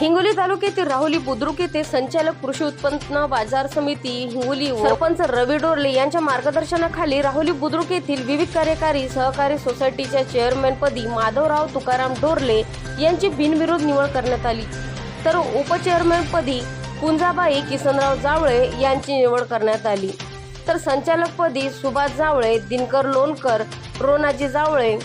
हिंगोली तालुक्यातील राहुली बुद्रुक येथे संचालक कृषी उत्पन्न बाजार समिती हिंगोली सरपंच रवी डोरले यांच्या मार्गदर्शनाखाली राहुली बुद्रुक येथील विविध कार्यकारी सहकारी सोसायटीच्या चेअरमॅन पदी माधवराव तुकाराम डोरले यांची बिनविरोध निवड करण्यात आली. तर उपचेअरमॅन पदी पुंजाबाई किसनराव जावळे यांची निवड करण्यात आली. तर संचालकपदी सुभाष जावळे दिनकर लोणकर रोनाजी जावळे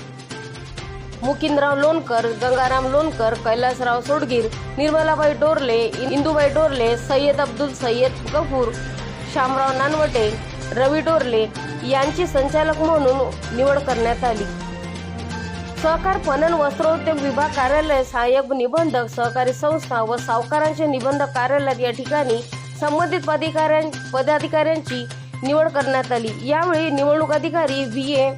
मुकिंदराव लोणकर गंगाराम लोणकर कैलासराव सोडगीर निर्मलाबाई डोरले इंदुबाई डोरले सय्यद अब्दुल सय्यद गफूर शामराव नानवटे रवी डोरले यांची संचालक म्हणून निवड करण्यात आली. सहकार पणन वस्त्रोद्योग विभाग कार्यालय सहाय्यक निबंधक सहकारी संस्था व सावकारांचे निबंधक कार्यालयात या ठिकाणी संबंधित पदाधिकाऱ्यां पदाधिकाऱ्यांची निवड करण्यात आली. यावेळी निवडणूक अधिकारी व्ही. ए.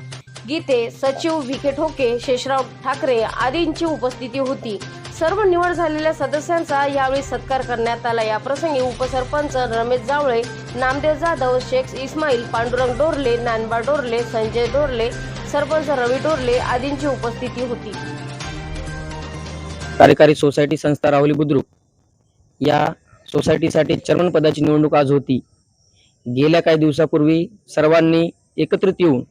गीते सचिव विखे ठोके शेषराव ठाकरे आदींची उपस्थिती होती. सर्व निवड झालेल्या सदस्यांचा यावेळी सत्कार करण्यात आला. याप्रसंगी उपसरपंच रमेश जावळे नामदेव जाधव शेख इस्माईल पांडुरंग डोरले नानबा डोरले संजय डोरले सरपंच रवी डोरले आदींची उपस्थिती होती. कार्यकारी सोसायटी संस्था राहुली बुद्रुक. या सोसायटीसाठी चेअरमन पदाची निवडणूक आज होती. गेल्या काही दिवसापूर्वी सर्वांनी एकत्रित येऊन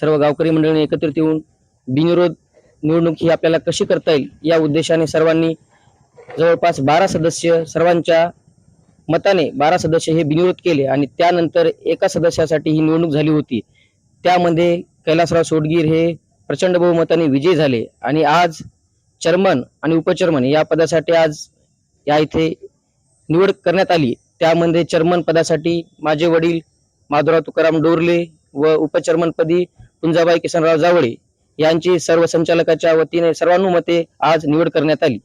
सर्व गावकरी मंडळींनी एकत्रित येऊन बिनविरोध निवडणूक ही आपल्याला कशी करता येईल या उद्देशाने सर्वांनी जवळपास बारा सदस्य सर्वांच्या मताने बारा सदस्य हे बिनविरोध केले आणि त्यानंतर एका सदस्यासाठी ही निवडणूक झाली होती. त्यामध्ये कैलासराव सोडगीर हे प्रचंड बहुमताने विजयी झाले आणि आज चर्मन आणि उपचर्मन या पदासाठी आज या इथे निवड करण्यात आली. त्यामध्ये चर्मन पदासाठी माझे वडील माधुराव तुकाराम डोरले व उपचर्मनपदी पुंजाबाई कुंजाबाई किसनराव जावळे यांची सर्व संचालकाच्या वतीने सर्वानुमते आज निवड करण्यात आली.